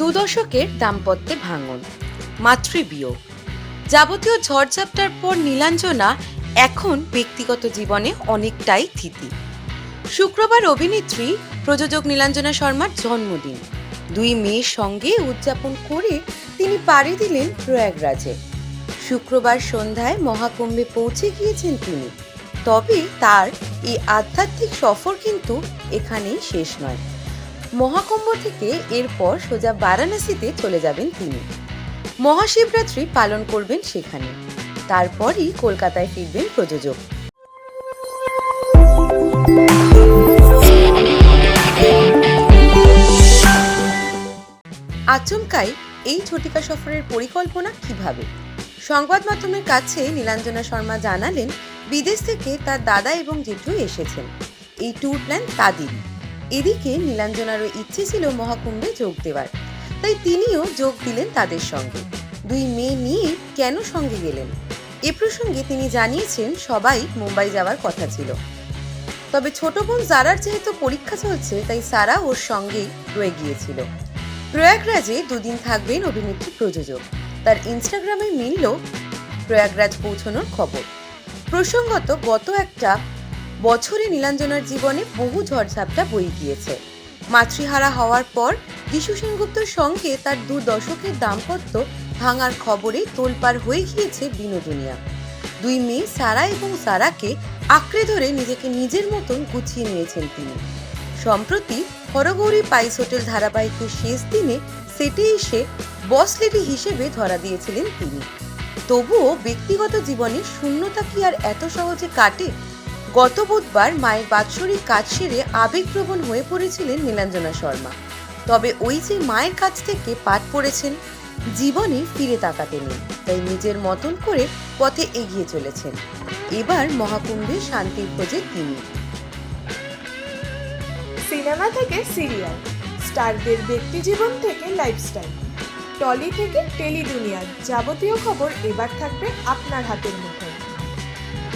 দু দশকের দাম্পত্যে ভাঙন, মাতৃবিয়োগ। যাবতীয় ঝড়ঝাপটার পর নীলাঞ্জনা এখন ব্যক্তিগত জীবনে অনেকটাই থিতি। শুক্রবার অভিনেত্রী প্রযোজক নীলাঞ্জনা শর্মার জন্মদিন। দুই মেয়ের সঙ্গে উদযাপন করে তিনি পাড়ি দিলেন প্রয়াগরাজে। শুক্রবার সন্ধ্যায় মহাকুম্ভে পৌঁছে গিয়েছেন তিনি। তবে তার এই আধ্যাত্মিক সফর কিন্তু এখানেই শেষ নয়। মহাকুম্ভ থেকে এরপর সোজা বারাণসীতে চলে যাবেন তিনি। মহাশিবরাত্রি পালন করবেন সেখানে। তারপরই কলকাতায় ফিরবেন প্রযোজক। আচমকাই এই ঝটিকা সফরের পরিকল্পনা কীভাবে? সংবাদ মাধ্যমের কাছে নীলাঞ্জনা শর্মা জানালেন, বিদেশ থেকে তার দাদা এবং জেঠু এসেছেন। এই ট্যুর প্ল্যান তাদেরই। এদিকে নীলাঞ্জনারও ইচ্ছে ছিল মহাকুম্ভে যোগ দেওয়ার। তাই তিনিও যোগ দিলেন তাদের সঙ্গে। দুই মেয়ে নিয়ে কেন সঙ্গে গেলেন? এ প্রসঙ্গে তিনি জানিয়েছেন, সবাই মুম্বাই যাওয়ার কথা ছিল। তবে ছোট বোন জারার যেহেতু পরীক্ষা চলছে, তাই সারা ওর সঙ্গেই রয়ে গিয়েছিল। প্রয়াগরাজে দুদিন থাকবেন অভিনেত্রী প্রযোজক। তার ইনস্টাগ্রামে মিলল প্রয়াগরাজ পৌঁছানোর খবর। প্রসঙ্গত গত একটা বছরে নীলাঞ্জনার জীবনে বহু ঝড়ঝাপটা বয়ে গিয়েছে। মাতৃহারা হওয়ার পর যিশু সেনগুপ্তর সঙ্গে তার দু দশকের দাম্পত্য ভাঙার খবরে তোলপাড় হয়ে গিয়েছে বিনোদনিয়া। দুই মেয়ে সারা এবং সারাকে আঁকড়ে ধরে নিজেকে নিজের মতন গুছিয়ে নিয়েছেন তিনি। সম্প্রতি হরগৌরী পাইস হোটেল ধারাবাহিকের শেষ দিনে সেটে এসে বস লেডি হিসেবে ধরা দিয়েছিলেন তিনি। তবুও ব্যক্তিগত জীবনে শূন্যতা কি আর এত সহজে কাটে গত বুধবার মায়ের বাৎসরিক কাজ সেরে আবেগপ্রবণ হয়ে পড়েছিলেন নীলাঞ্জনা শর্মা। তবে ওই যে মায়ের কাছ থেকে পাঠ পড়েছেন, জীবনে ফিরে তাকাতে নেই তাই নিজের মতন করে পথে এগিয়ে চলেছেন। এবার মহাকুম্ভে শান্তির খোঁজে তিনি। সিনেমা থেকে সিরিয়াল, স্টারদের ব্যক্তিজীবন থেকে লাইফস্টাইল, টলি থেকে টেলি দুনিয়ার যাবতীয় খবর এবার থাকবে আপনার হাতের মুঠোয়।